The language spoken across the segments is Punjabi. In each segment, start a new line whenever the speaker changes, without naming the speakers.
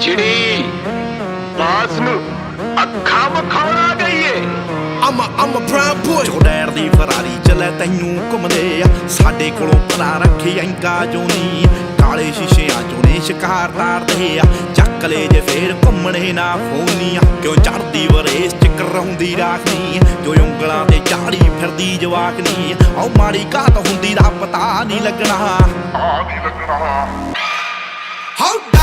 ਜਿਹੜੀ ਬਾਸ ਨੂੰ ਅੱਖਾਂ ਵਿਖਾਉਣਾ
I'm a, I'm a brown boy.
ਚੋੜੈਰ ਦੀ ਫਰਾਰੀ ਚੱਲੇ ਤੈਨੂੰ ਘੁੰਮਦੇ ਆ। ਸਾਡੇ ਕੋਲੋਂ ਪਰਾ ਰੱਖੇ ਐਂਗਾ ਜੋ ਨੀ ਕਾਲੇ ਸ਼ੀਸ਼ਿਆਂ ਚੋਂ ਨੇ ਸ਼ਿਕਾਰ ਤਾਰਦੇ ਆ। ਚੱਕ ਲੈ ਜੇ ਫੇਰ ਘੁੰਮਣੇ ਨਾ ਫੋਨੀਆਂ। ਕਿਉਂ ਚੜਦੀ ਵਰੇਸ ਚ ਕਰਾਉਂਦੀ ਰਾਖਨੀ ਜੋ ਉਂਗਲਾਂ ਤੇ ਝਾੜੀ ਫਿਰਦੀ ਜਵਾਕਨੀ ਆਉ ਮਾੜੀ ਘਾਤ ਹੁੰਦੀ ਦਾ ਪਤਾ ਨਹੀਂ ਲੱਗਣਾ।
ਹਾਉ ਡਾਇਵਲਾ ਦੇ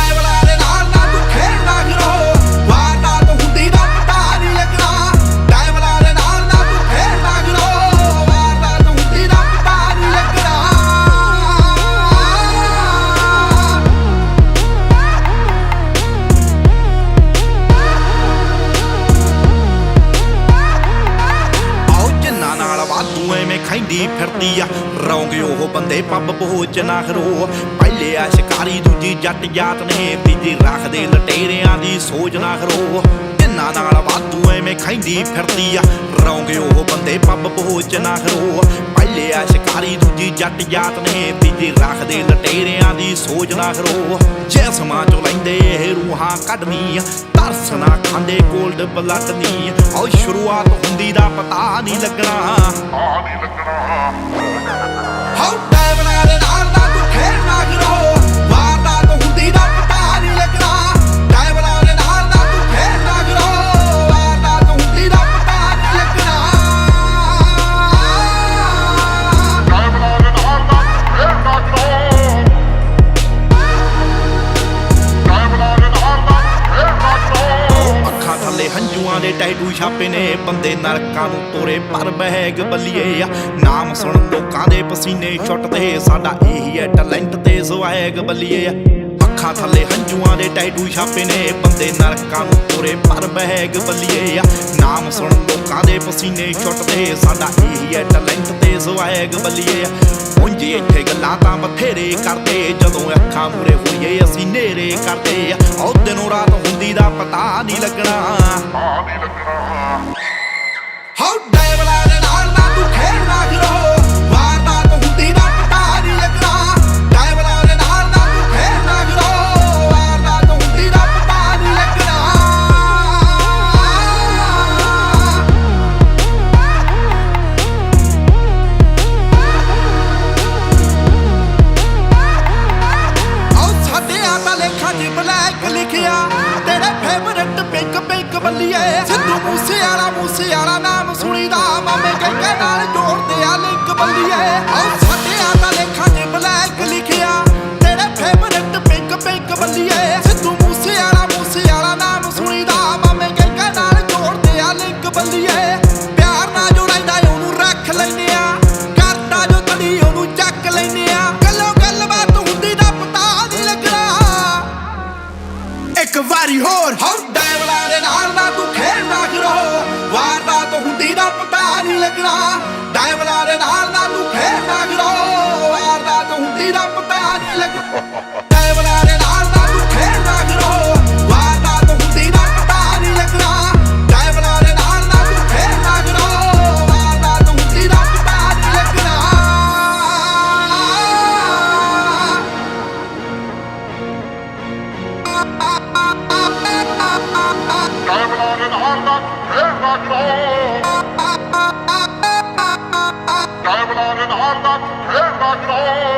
ਖੈਂਦੀ ਫਿਰਦੀ ਆ। ਰੌਂਗੇ ਉਹ ਬੰਦੇ ਪੱਬ ਪਹੁੰਚ ਨਾ ਖਰੋ ਪਹਿਲੇ ਆ ਸ਼ਿਕਾਰੀ ਦੂਜੀ ਜੱਟ ਜਾਤ ਨੇ, ਤੀਜੀ ਰੱਖਦੇ ਲਟੇਰਿਆਂ ਦੀ ਸੋਚ ਨਾ ਖਰੋ ਜਿੰਨਾ ਨਾਲ ਵਾਧੂ ਐਵੇਂ ਖੈਂਦੀ ਫਿਰਦੀ ਆ। ਰੌਂਗੇ ਉਹ ਬੰਦੇ ਪੱਬ ਪਹੁੰਚ ਨਾ ਖਰੋ ਪਹਿਲੇ ਆ ਸ਼ਿਕਾਰੀ ਦੂਜੀ ਜੱਟ ਜਾਤ ਨੇ ਤੀਜੀ ਰੱਖਦੇ ਲਟੇਰਿਆਂ ਦੀ ਸੋਚ ਨਾ ਖਰੋ ਜਿਸਮਾਂ ਚੋਂ ਲੈਂਦੇ ਇਹ ਰੂਹਾਂ ਕੱਢਣੀ ਤਰਸ ਨਾ ਖਾਂਦੇ ਗੋਲਡ ਬਲੱਡ ਨਹੀਂ ਆਓ ਸ਼ੁਰੂਆਤ ਹੁੰਦੀ ਦਾ ਪਤਾ ਨਹੀਂ ਲੱਗਣਾ।
ਹਾਉ ਡਾਇਵਲਾ ਦੇ ਨਾਲ ਨਾ ਤੂੰ
ਛਾਪੇ ਨੇ, ਬੰਦੇ ਨਰਕਾਂ ਨੂੰ ਤੋਰੇ, ਪਰ ਬਹਿਗ ਬੱਲੀਏ ਆ। ਨਾਮ ਸੁਣ ਲੋਕਾਂ ਦੇ ਪਸੀਨੇ ਛੁੱਟਦੇ, ਸਾਡਾ ਇਹੀ ਹੈ ਟੈਲੈਂਟ ਤੇ ਸਵੈਗ ਬੱਲੀਏ ਆ। ਅੱਖਾਂ ਥੱਲੇ ਹੰਝੂਆਂ ਦੇ ਟੈਟੂ ਛਾਪੇ ਨੇ, ਬੰਦੇ ਨਰਕਾਂ ਨੂੰ ਤੋਰੇ, ਪਰ ਬਹਿਗ ਬੱਲੀਏ ਆ। ਨਾਮ ਸੁਣ ਲੋਕਾਂ ਦੇ ਪਸੀਨੇ ਛੁੱਟਦੇ, ਸਾਡਾ ਇਹੀ ਹੈ ਟੈਲੈਂਟ ਤੇ ਸਵੈਗ ਬੱਲੀਏ ਆ। ਉਂਝੇ ਇੱਥੇ ਗੱਲਾਂ ਤਾਂ ਬਥੇਰੇ ਕਰਦੇ, ਜਦੋਂ ਅੱਖਾਂ ਮੂਰੇ ਹੋਈਏ, ਅਸੀਂ ਨੇਰੇ ਕਰਦੇ ਆ। ਉਹ ਦਿਨੋਂ ਰਾਤ ਹੁੰਦੀ ਦਾ ਪਤਾ ਨਹੀਂ ਲੱਗਣਾ
ਸਿੱਧੂ ਮੂਸੇ ਵਾਲਾ ਮੂਸੇ ਵਾਲਾ ਨਾਮ ਸੁਣੀਦਾ। ਮਾਮੇ ਕਹਿੰਦੇ ਨਾਲ ਜੋੜਦੇ ਆ ਲਿੰਕ ਬੱਲੀਏ ਆਓ ਸਾਡੇ ਆ ਤਾਂ ਲੇਖਾਂ 'ਚ ਬਲੈਕ ਲਿਖਿਆ। ਤੇਰੇ ਫੇਵਰਟ ਪਿੰਕ ਪਿੰਕ ਬੱਲੀਏ ਸਿੱਧੂ ਮੂਸੇ ਵਾਲਾ ਮੂਸੇ ਵਾਲਾ ਨਾਮ ਸੁਣੀਦਾ। ਮਾਮੇ ਕਹਿੰਦੇ ਨਾਲ ਜੋੜਦੇ ਆ ਲਿੰਕ ਬੱਲੀਏ ਪਿਆਰ ਨਾਲ ਜੋ ਰਹਿੰਦਾ ਉਹਨੂੰ ਰੱਖ ਲੈਨੇ ਆ। ਕਰਦਾ ਜੋ ਤੜੀ ਉਹਨੂੰ ਚੱਕ ਲੈਨੇ ਆ। ਗੱਲੋਂ ਗੱਲਬਾਤ ਹੁੰਦੀ ਦਾ ਪਤਾ ਨਹੀਂ ਲੱਗਣਾ ਇੱਕ ਵਾਰੀ ਹੋਰ। ਹਉ ਡਾਇਵਲਾ ਦੇ ਨਾਲ ਨਾ ਤੂੰ ਖੇਡਣਾ ਗਿਰੋ ਵਾਰਦਾਤ ਹੁੰਦੀ ਦਾ ਪਤਾ ਨਹੀਂ ਲੱਗਣਾ। ਡਾਇਵਲਾ ਦੇ ਨਾਲ ਨਾ ਤੂੰ ਖੇਡਣਾ ਗਿਰੋ ਵਾਰਦਾਤ ਹੁੰਦੀ ਦਾ ਪਤਾ ਨਹੀਂ ਲੱਗਣਾ।
ਡਾਇਵਰਾਂ ਨਾਲ ਦਾ ਖੇਡਣਾ ਕਰੋ ਡਾਇਵਰਾਂ ਨਾਲ ਦਾ ਖੇਡਣਾ ਕਰੋ